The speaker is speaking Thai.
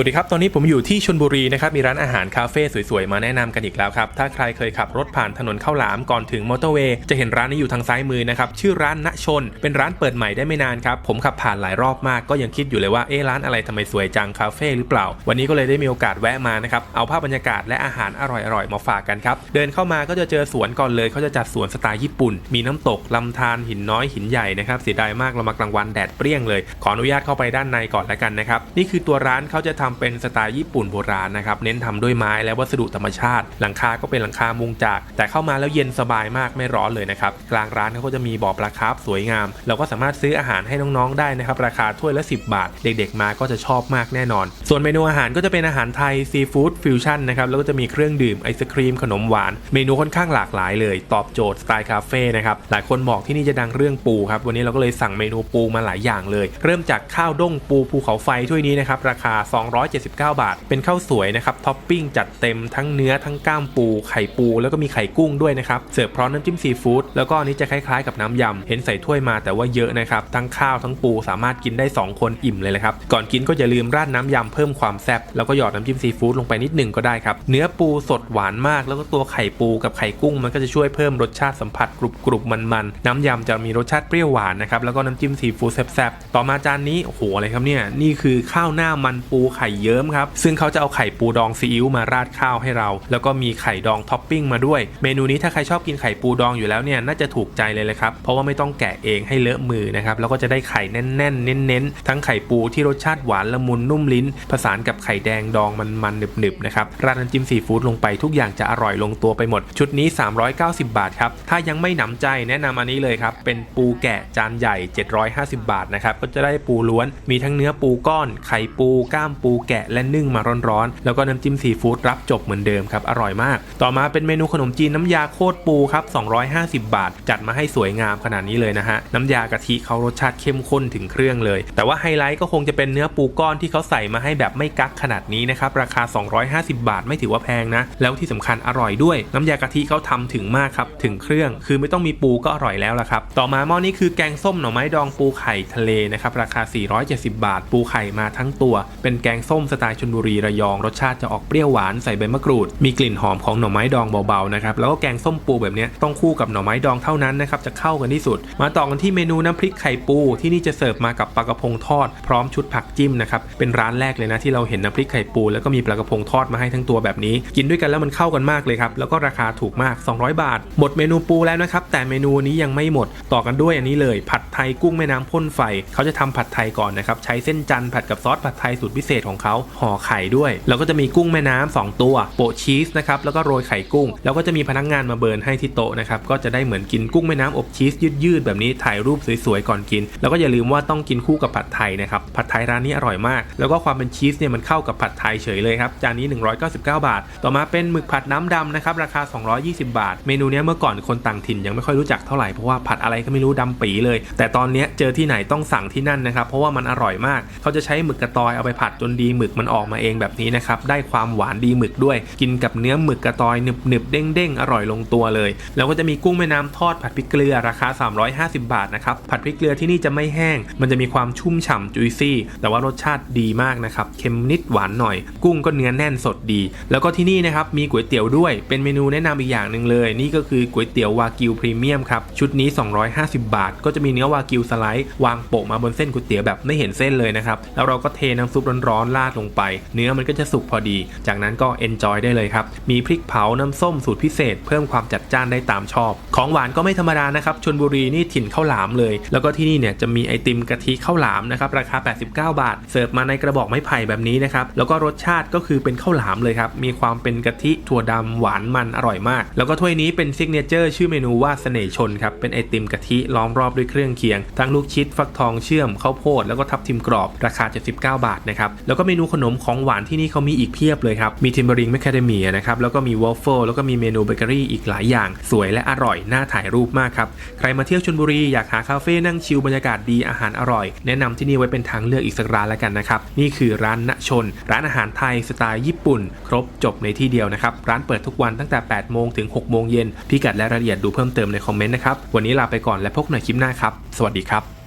วัสดีครับ ตอนนี้ผมอยู่ที่ชลบุรีนะครับ มีร้านอาหารคาเฟ่สวยๆ มาแนะนำกันอีกแล้วครับ ถ้าใครเคยขับรถผ่านถนนข้าวหลามก่อนถึงมอเตอร์เวย์ จะเห็นร้านนี้อยู่ทางซ้ายมือนะครับ ชื่อร้านณชน เป็นร้านเปิดใหม่ได้ไม่นานครับ ผมขับผ่านหลายรอบมาก ก็ยังคิดอยู่เลยว่า เอ๊ร้านอะไรทำไมสวยจังคาเฟ่หรือเปล่า วันนี้ก็เลยได้มีโอกาสแวะมานะครับ เอาภาพบรรยากาศและอาหารอร่อยๆ มาฝากกันครับ เดินเข้ามาก็จะเจอสวนก่อนเลย เขาจะจัดสวนสไตล์ญี่ปุ่น มีน้ำตกลำธารหินน้อยหินใหญ่นะครับ เสียดายมากเรามากลางวันแดดเปรี้ยงเลย ขออนุญาตเข้าไปด้านในก่อนแล้วกันนะครับ นี่คือตัวร้านเขาจะทำเป็นสไตล์ญี่ปุ่นโบราณนะครับ เน้นทำด้วยไม้และวัสดุธรรมชาติ หลังคาก็เป็นหลังคามุงจาก แต่เข้ามาแล้วเย็นสบายมากไม่ร้อนเลยนะครับ กลางร้านเขาก็จะมีบ่อปลาคาร์ฟสวยงาม เราก็สามารถซื้ออาหารให้น้องๆได้นะครับ ราคาถ้วยละ 10 บาท เด็กๆมาก็จะชอบมากแน่นอน ส่วนเมนูอาหารก็จะเป็นอาหารไทยซีฟู้ดฟิวชั่นนะครับ แล้วก็จะมีเครื่องดื่มไอศครีมขนมหวาน เมนูค่อนข้างหลากหลายเลย ตอบโจทย์สไตล์คาเฟ่นะครับ หลายคนบอกที่นี่จะดังเรื่องปูครับ วันนี้เราก็เลยสั่งเมนูปูมาหลายอย่างเลย เริ่มจากข้าวด้งปูภูเขาไฟถ้วยนี้นะครับ ราคา279 บาท เป็นข้าวสวยนะครับท็อปปิ้งจัดเต็มทั้งเนื้อทั้งก้ามปูไข่ปูแล้วก็มีไข่กุ้งด้วยนะครับเสิร์ฟพร้อมน้ำจิ้มซีฟู้ดแล้วก็อันนี้จะคล้ายๆกับน้ำยำเห็นใส่ถ้วยมาแต่ว่าเยอะนะครับทั้งข้าวทั้งปูสามารถกินได้ 2 คนอิ่มเลยแหละครับก่อนกินก็อย่าลืมราดน้ำยำเพิ่มความแซ่บแล้วก็หยอดน้ำจิ้มซีฟู้ดลงไปนิดหนึ่งก็ได้ครับเนื้อปูสดหวานมาก แล้วก็ตัวไข่ปูกับไข่กุ้ง มันก็จะช่วยเพิ่มรสชาติสัมผัสกรุบกรุบมันมันๆน้ำยำจะมีรสชาติเปรี้ยวหวานนะครับแล้วก็น้ำจิ้มซีฟู้ดแซ่บๆต่อมาจานนี้โอ้โหอะไรครับเนี่ยนี่คือข้าวหน้ามันปูไข่เยิ้มครับ ซึ่งเขาจะเอาไข่ปูดองซีอิ๊วมาราดข้าวให้เรา แล้วก็มีไข่ดองท็อปปิ้งมาด้วย เมนูนี้ถ้าใครชอบกินไข่ปูดองอยู่แล้วเนี่ยน่าจะถูกใจเลยเลยครับ เพราะว่าไม่ต้องแกะเองให้เลอะมือนะครับ แล้วก็จะได้ไข่แน่นๆเน้นๆ ทั้งไข่ปูที่รสชาติหวานละมุนนุ่มลิ้น ผสานกับไข่แดงดองมันๆหนึบๆนะครับ ราดน้ำจิ้มซีฟู้ดลงไปทุกอย่างจะอร่อยลงตัวไปหมด ชุดนี้ 390 บาทครับ ถ้ายังไม่หนำใจแนะนำอันนี้เลยครับ เป็นปูแกะจานใหญ่ 750 บาทนะครับ ก็จะได้ปูล้วน มีทั้งเนื้อปูก้อน ไข่ปู ก้ามปูแกะและนึ่งมาร้อนๆ แล้วก็น้ำจิ้มซีฟู้ดรับจบเหมือนเดิมครับ อร่อยมาก ต่อมาเป็นเมนูขนมจีนน้ำยาโคตรปูครับ 250 บาท จัดมาให้สวยงามขนาดนี้เลยนะฮะ น้ำยากะทิเขารสชาติเข้มข้นถึงเครื่องเลย แต่ว่าไฮไลท์ก็คงจะเป็นเนื้อปูก้อนที่เขาใส่มาให้แบบไม่กักขนาดนี้นะครับ ราคา 250 บาทไม่ถือว่าแพงนะ แล้วที่สำคัญอร่อยด้วย น้ำยากะทิเขาทำถึงมากครับ ถึงเครื่อง คือไม่ต้องมีปูก็อร่อยแล้วละครับ ต่อมาหม้อนี้คือแกงส้มหน่อไม้ดองปูไข่ทะเลนะครับ ราคา 470 บาท ปูไข่มาทั้งตัว เป็นแกงส้มสไตล์ชลบุรีระยอง รสชาติจะออกเปรี้ยวหวานใส่ใบมะกรูด มีกลิ่นหอมของหน่อไม้ดองเบาๆนะครับแล้วก็แกงส้มปูแบบนี้ต้องคู่กับหน่อไม้ดองเท่านั้นนะครับจะเข้ากันที่สุด มาต่อกันที่เมนูน้ำพริกไข่ปู ที่นี่จะเสิร์ฟมากับปลากระพงทอด พร้อมชุดผักจิ้มนะครับเป็นร้านแรกเลยนะที่เราเห็นน้ำพริกไข่ปู แล้วก็มีปลากระพงทอดมาให้ทั้งตัวแบบนี้ กินด้วยกันแล้วมันเข้ากันมากเลยครับแล้วก็ราคาถูกมาก 200 บาท หมดเมนูปูแล้วนะครับแต่เมนูนี้ยังไม่หมดต่อกันด้วยอันนี้เลย ผัดไทยกุ้งแม่น้ำพ่นไฟ เขาจะทำผัดไทยก่อนนะครับใช้เส้นจันทร์ผัดกับซอสผัดไทยสูตรพิเศษของเขาห่อไข่ด้วย แล้วก็จะมีกุ้งแม่น้ำสองตัว โปะชีสนะครับแล้วก็โรยไข่กุ้ง แล้วก็จะมีพนักงานมาเบิร์นให้ที่โต๊ะนะครับก็จะได้เหมือนกินกุ้งแม่น้ำอบชีสยืดๆแบบนี้ถ่ายรูปสวยๆก่อนกิน แล้วก็อย่าลืมว่าต้องกินคู่กับผัดไทยนะครับผัดไทยร้านนี้อร่อยมาก แล้วก็ความเป็นชีสเนี่ยมันเข้ากับผัดไทยเฉยเลยครับจานนี้ 199 บาท ต่อมาเป็นหมึกผัดน้ำดำนะครับราคา 220 บาท เมนูนี้เมื่อก่อนคนต่างถิ่นยังไม่ค่อยรู้จักเท่าไหร่เพราะว่าผัดอะไรก็ไม่รู้ดำปีเลย แต่ตอนนี้เจอที่ไหนต้องสั่งที่นั่นนะครับเพราะว่ามันอร่อยมาก เขาจะใช้หมึกกระตอยเอาไปผัดจนดีหมึกมันออกมาเองแบบนี้นะครับ ได้ความหวานดีหมึกด้วย กินกับเนื้อหมึกกระตอยหนึบหนึบเด้งเด้งอร่อยลงตัวเลย แล้วก็จะมีกุ้งแม่น้ำทอดผัดพริกเกลือราคา 350 บาทนะครับ ผัดพริกเกลือที่นี่จะไม่แห้ง มันจะมีความชุ่มฉ่ำจุยซี่ แต่ว่ารสชาติดีมากนะครับ เค็มนิดหวานหน่อย กุ้งก็เนื้อแน่นสดดี แล้วก็ที่นี่นะครับ มีก๋วยเตี๋ยวด้วย เป็นเมนูแนะนำอีกอย่างหนึ่งเลย นี่ก็คือก๋วยเตี๋ยววากิวพรีเมียมครับ ชุดนี้ 250 บาท ก็จะมีเนื้อวากิวสไลด์วางโปะมาบนเส้นก๋วยเตี๋ยวแบบไม่เห็นเส้นเลยนะครับ แล้วเราก็เทน้ำซุปร้อนราดลงไป เนื้อมันก็จะสุกพอดี จากนั้นก็เอนจอยได้เลยครับ มีพริกเผาน้ำส้มสูตรพิเศษ เพิ่มความจัดจ้านได้ตามชอบ ของหวานก็ไม่ธรรมดานะครับชนบุรีนี่ถิ่นข้าวหลามเลย แล้วก็ที่นี่เนี่ยจะมีไอติมกะทิข้าวหลามนะครับราคา 89 บาท เสิร์ฟมาในกระบอกไม้ไผ่แบบนี้นะครับแล้วก็รสชาติก็คือเป็นข้าวหลามเลยครับมีความเป็นกะทิถั่วดำหวานมันอร่อยมาก แล้วก็ถ้วยนี้เป็นซิกเนเจอร์ชื่อเมนูว่าเสน่ห์ชนครับเป็นไอติมกะทิล้อมรอบด้วยเครื่องเคียง ทั้งลูกชิดฟักทองเชื่อมข้าวโพดแล้วก็ทับทิมกรอบราคา 79 บาทนะครับแล้วก็เมนูขนมของหวานที่นี่เขามีอีกเพียบเลยครับ มีทิมเบอริงแมคคาเดเมียนะครับ แล้วก็มีวอฟเฟิลแล้วก็มีเมนูเบเกอรี่อีกหลายอย่าง สวยและอร่อย น่าถ่ายรูปมากครับ ใครมาเที่ยวชลบุรี อยากหาคาเฟ่นั่งชิลบรรยากาศดีอาหารอร่อย แนะนำที่นี่ไว้เป็นทางเลือกอีกสักร้านแล้วกันนะครับ นี่คือร้านณชน ร้านอาหารไทยสไตล์ญี่ปุ่น ครบจบในที่เดียวนะครับ ร้านเปิดทุกวันตั้งแต่ 8 โมงถึง 6 โมงเย็นพิกัดและรายละเอียดดูเพิ่มเติมในคอมเมนต์นะครับ วันนี้ลาไปก่อนและพบกันคลิปหน้าครับ สวัสดีครับ